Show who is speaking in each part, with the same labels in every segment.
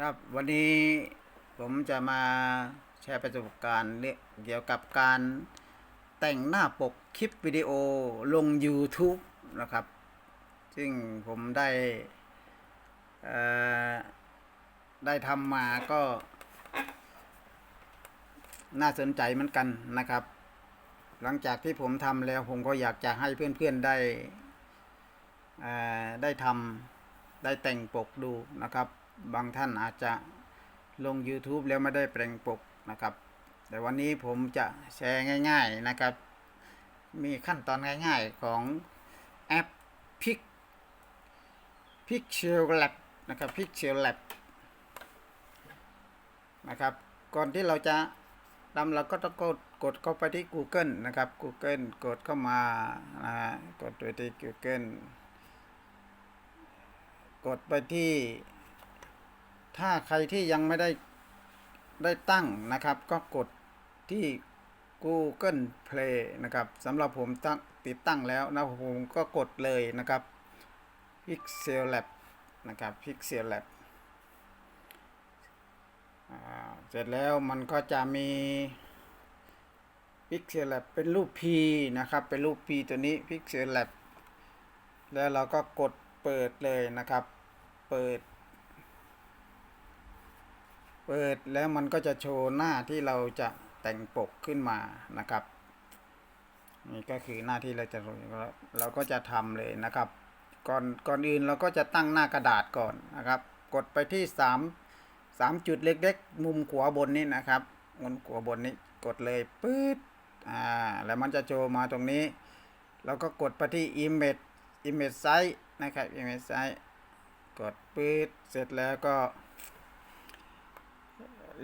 Speaker 1: ครับวันนี้ผมจะมาแชร์ประสบการณ์เกี่ยวกับการแต่งหน้าปกคลิปวิดีโอลง YouTube นะครับ ซึ่งผมได้ได้ทำมาก็ น่าสนใจเหมือนกันนะครับ หลังจากที่ผมทำแล้วผมก็อยากจะให้เพื่อนๆได้ได้ทำได้แต่งปกดูนะครับ บางท่านอาจจะลง YouTube แล้วไม่ได้แปลงปกนะครับ แต่วันนี้ผมจะแชร์ง่าย ๆนะครับ มีขั้นตอนง่ายๆของแอป Pic Pixel Lab นะครับ Pixel Lab นะครับก่อนที่เราจะทำเราก็ต้องกดกดเข้าไปที่ Google นะครับ Google กดเข้ามานะฮะกดไปที่ Google กดไปที่ ถ้าใครที่ยังไม่ได้ได้ตั้งนะครับ ก็กดที่ Google Play นะครับสำหรับผมตั้งติดตั้งแล้วนะผมก็กดเลยนะครับ Pixel Lab นะครับ Pixel Lab เสร็จแล้วมันก็จะมี Pixel Lab เป็นรูป P นะครับ เป็นรูป P ตัวนี้ Pixel Lab แล้วเราก็กดเปิดเลยนะครับ เปิด ปิดแล้วมันก็จะโชว์หน้าที่เราจะแต่งปกขึ้นมานะครับนี่ก็คือหน้าที่เราจะเราก็จะทำเลยนะครับ ก่อนก่อนอื่นเราก็จะตั้งหน้ากระดาษก่อนนะครับ กดไปที่สามสามจุดเล็กๆ มุมขวาบนนี้นะครับมุมขวาบนนี้กดเลยปื๊ดอ่าแล้วมันจะโชว์มาตรงนี้เราก็กดไปที่ image image size นะครับ image size กดปื๊ดเสร็จแล้วก็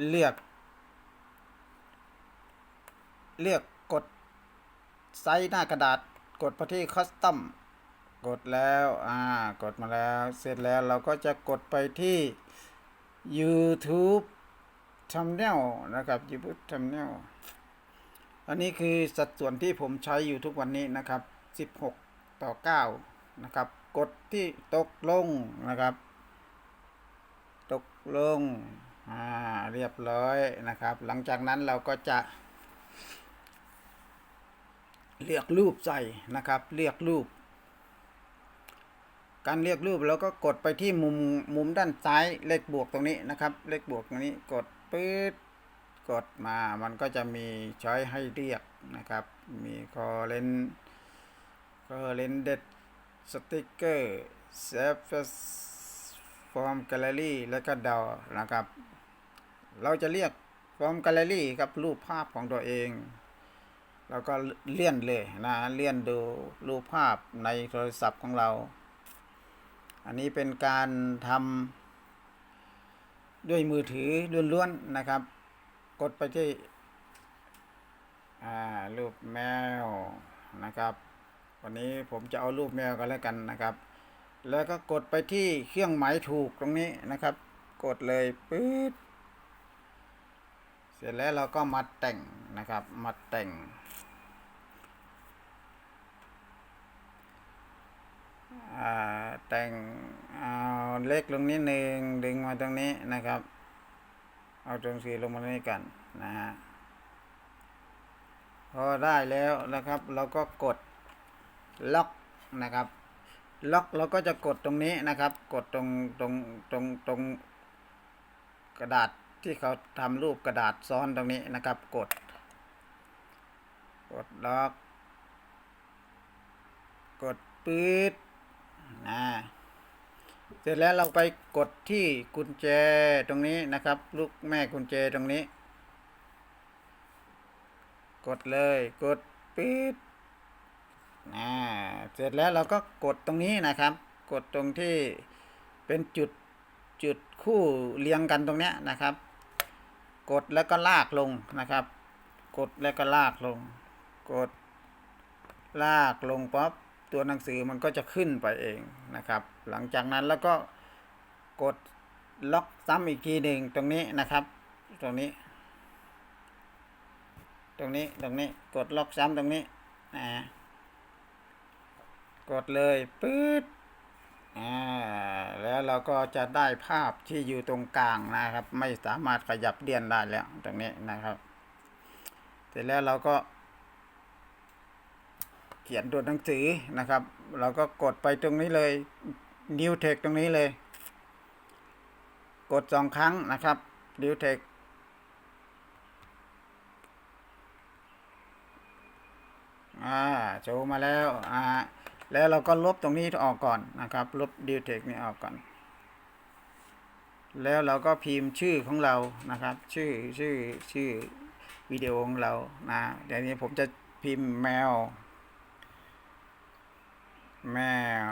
Speaker 1: เลือก เลือกกดไซส์หน้ากระดาษ กดไปที่ Custom กดแล้ว อ่า กดมาแล้ว เสร็จแล้วเราก็จะกดไปที่ YouTube Thumbnail นะครับ YouTube Thumbnail อันนี้คือสัดส่วนที่ผมใช้อยู่ทุกวันนี้นะครับ 16 ต่อ 9 นะครับ กดที่ตกลงนะครับ ตกลง อ่าเรียบร้อยนะครับ หลังจากนั้นเราก็จะเลือกรูปใส่นะครับเลือกรูป การเลือกรูปเราก็กดไปที่มุมมุมด้านซ้ายเลขบวกตรงนี้นะครับ เลขบวกตรงนี้กดปื๊ดกดมามันก็จะมีช้อยให้เรียกนะครับ มีคอเลนคอเลนเด็ดสติกเกอร์เซฟฟอร์มแกลเลอรี่และก็ดอนะครับ เราจะเรียกฟอร์มแกลเลอรี่ครับรูปภาพของตัวเองเราก็เลื่อนเลยนะเลื่อนดูรูปภาพในโทรศัพท์ของเรา อันนี้เป็นการทำด้วยมือถือล้วนๆนะครับ กดไปที่รูปแมวนะครับ วันนี้ผมจะเอารูปแมวกันแล้วกันนะครับ แล้วก็กดไปที่เครื่องหมายถูกตรงนี้นะครับ กดเลยปื๊ด เสร็จแล้วเราก็มาแต่งนะครับ มาแต่ง แต่งเอาเล็กลงนิดนึงดึงมาตรงนี้นะครับ เอาตรงสีลงมาตรงนี้กันนะฮะ พอได้แล้วนะครับ เราก็กดล็อกนะครับ ล็อกเราก็จะกดตรงนี้นะครับ กดตรงตรงตรงตรงกระดาษ ที่เขาทำรูปกระดาษซ้อนตรงนี้นะครับ กด กดล็อก กดปื๊ดนะเสร็จแล้วเราไปกดที่กุญแจตรงนี้นะครับ ลูกแม่กุญแจตรงนี้ กดเลย กดปิดนะเสร็จแล้วเราก็กดตรงนี้นะครับ กดตรงที่เป็นจุดจุดคู่เรียงกันตรงเนี้ยนะครับ กดแล้วก็ลากลงนะครับ กดแล้วก็ลากลง กด ลากลงป๊อปตัวหนังสือมันก็จะขึ้นไปเองนะครับ หลังจากนั้นแล้วก็กดล็อกซ้ำอีกทีหนึ่งตรงนี้นะครับ ตรงนี้ ตรงนี้ตรงนี้กดล็อกซ้ำตรงนี้นะกดเลยปื๊ด อ่าแล้วเราก็จะได้ภาพที่อยู่ตรงกลางนะครับ ไม่สามารถขยับเดียนได้แล้วตรงนี้นะครับ เสร็จแล้วเราก็ เขียนตัวหนังสือนะครับ เราก็กดไปตรงนี้เลย New Text ตรงนี้เลย กดสองครั้งนะครับ New Text อ่าโชว์มาแล้วอ่า แล้วเราก็ลบตรงนี้ออกก่อนนะครับ ลบ New Text นี้ออกก่อน แล้วเราก็พิมพ์ชื่อของเรานะครับ ชื่อชื่อชื่อวิดีโอของเรานะเดี๋ยวนี้ผมจะพิมพ์แมว แมว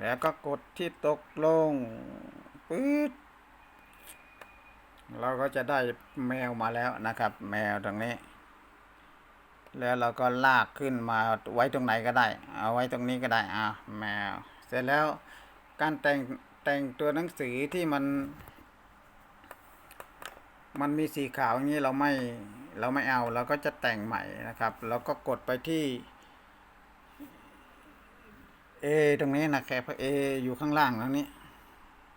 Speaker 1: แล้วก็กดที่ตกลงปื๊ดเราก็จะได้แมวมาแล้วนะครับ แมวตรงนี้ แล้วเราก็ลากขึ้นมาไว้ตรงไหนก็ได้ เอาไว้ตรงนี้ก็ได้อ่าแมว เสร็จแล้วการแต่งแต่งตัวหนังสือที่มัน มันมีสีขาวอย่างนี้เราไม่เราไม่เอาเราก็จะแต่งใหม่นะครับ เราก็กดไปที่ A ตรงนี้นะแคป A อยู่ข้างล่างตรงนี้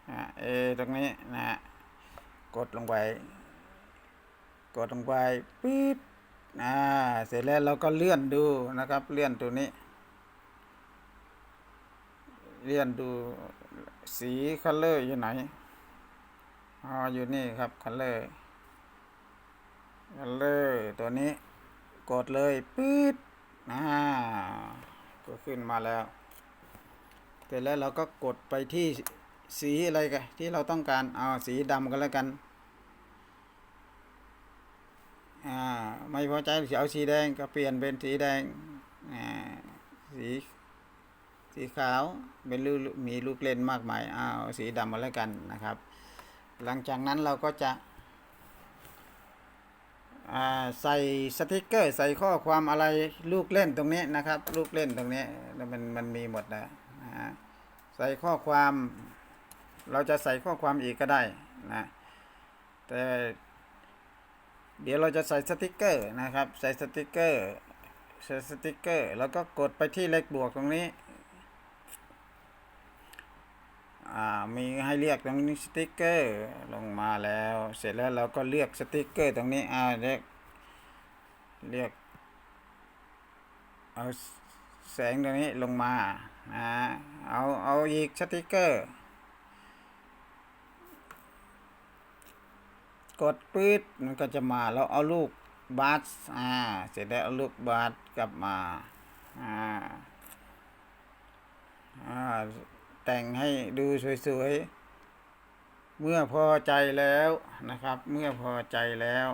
Speaker 1: อ่า A ตรงนี้นะฮะกดลงไป กดลงไปปี๊ด อ่าเสร็จแล้วเราก็เลื่อนดูนะครับ เลื่อนตัวนี้ เลื่อนดูสีคัลเลอร์อยู่ไหนอ๋ออยู่นี่ครับคัลเลอร์คัลเลอร์ตัวนี้ กดเลยปื๊ดอ่าก็ขึ้นมาแล้ว เสร็จแล้วเราก็กดไปที่สีอะไรกันที่เราต้องการเอาสีดำก็แล้วกัน อ่าไม่พอใจเอาสีแดงก็เปลี่ยนเป็นสีแดงอ่าสีสีขาวเป็นลูกมีลูกเล่นมากมายเอาสีดำมาแล้วกันนะครับ หลังจากนั้นเราก็จะใส่สติกเกอร์ ใส่ข้อความอะไรลูกเล่นตรงนี้นะครับ ลูกเล่นตรงนี้มันมันมีหมดนะใส่ข้อความ เราจะใส่ข้อความอีกก็ได้นะแต่ เดี๋ยวเราจะใส่สติกเกอร์นะครับ ใส่สติกเกอร์ใส่สติกเกอร์ แล้วก็กดไปที่เลขบวกตรงนี้อ่ามีให้เรียกตรงนี้สติกเกอร์ลงมาแล้ว เสร็จแล้วเราก็เลือกสติกเกอร์ตรงนี้อ่าเรียกเรียกเอาแสงตรงนี้ลงมาอ่าเอาเอาอีกสติกเกอร์ กดปื๊ดมันก็จะมาแล้วเอาลูกบาสอ่าเสร็จแล้วเอาลูกบาสกลับมาอ่าอ่าแต่งให้ดูสวยๆ เมื่อพอใจแล้วนะครับ เมื่อพอใจแล้ว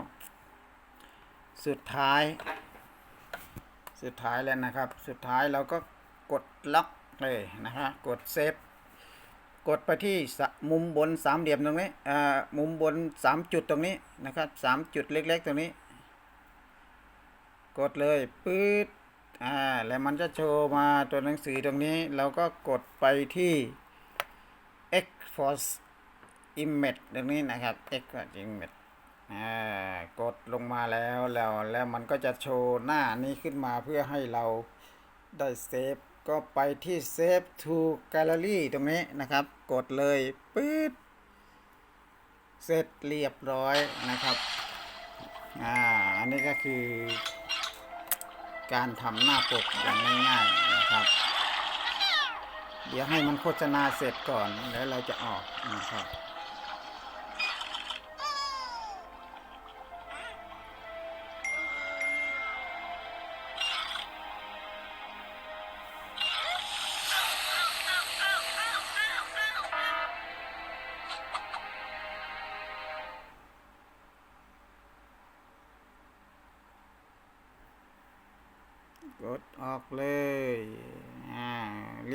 Speaker 1: สุดท้าย สุดท้ายแล้วนะครับ สุดท้ายเราก็กดล็อกเลยนะครับกดเซฟกดไปที่สะ มุมบนสามเหลี่ยมตรงนี้อ่ามุมบนสามจุดตรงนี้นะครับสามจุดเล็ก ๆ ตรงนี้ กดเลยปื๊ดอ่าแล้วมันจะโชว์มาตัวหนังสือตรงนี้เราก็กดไปที่ export image ตรงนี้นะครับ export image อ่ากดลงมาแล้วแล้วแล้วมันก็จะโชว์หน้านี้ขึ้นมาเพื่อให้เราได้เซฟ ก็ไปที่ Save to Gallery ตรงนี้นะครับ กดเลยปื๊ดเสร็จเรียบร้อยนะครับอ่าอันนี้ก็คือ การทำหน้าปกอย่างง่ายๆนะครับ เดี๋ยวให้มันโฆษณาเสร็จก่อนแล้วเราจะออกนะครับ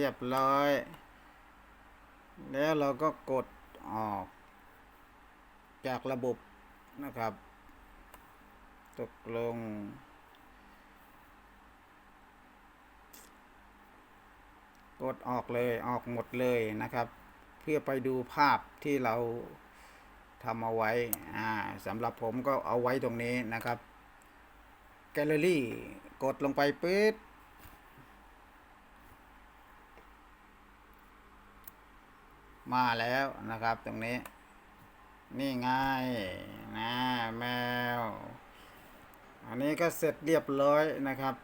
Speaker 1: รียบร้อย แล้วเราก็กดออก จากระบบนะครับ ตกลง กดออกเลยออกหมดเลยนะครับ เพื่อไปดูภาพที่เราทำเอาไว้อ่าสำหรับผมก็เอาไว้ตรงนี้นะครับ แกลเลอรี่กดลงไปปื๊ด มาแล้วนะครับ ตรงนี้ นี่ไงนะแมว อันนี้ก็เสร็จเรียบร้อยนะครับ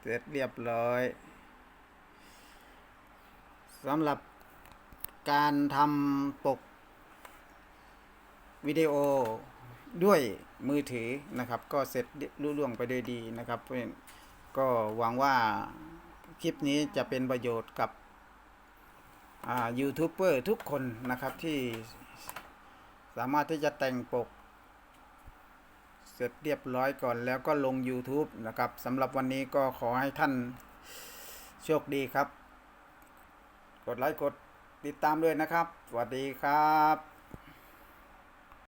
Speaker 1: เสร็จเรียบร้อยสำหรับการทำปกวิดีโอด้วยมือถือนะครับ ก็เสร็จรุ่ล่วงไปด้วยดีนะครับ ก็หวังว่าคลิปนี้จะเป็นประโยชน์กับ ยูทูบเบอร์ทุกคนนะครับที่สามารถที่จะแต่งปก เสร็จเรียบร้อยก่อนแล้วก็ลง YouTube นะครับสำหรับวันนี้ก็ขอให้ท่านโชคดีครับ กดไลค์กดติดตามด้วยนะครับ สวัสดีครับ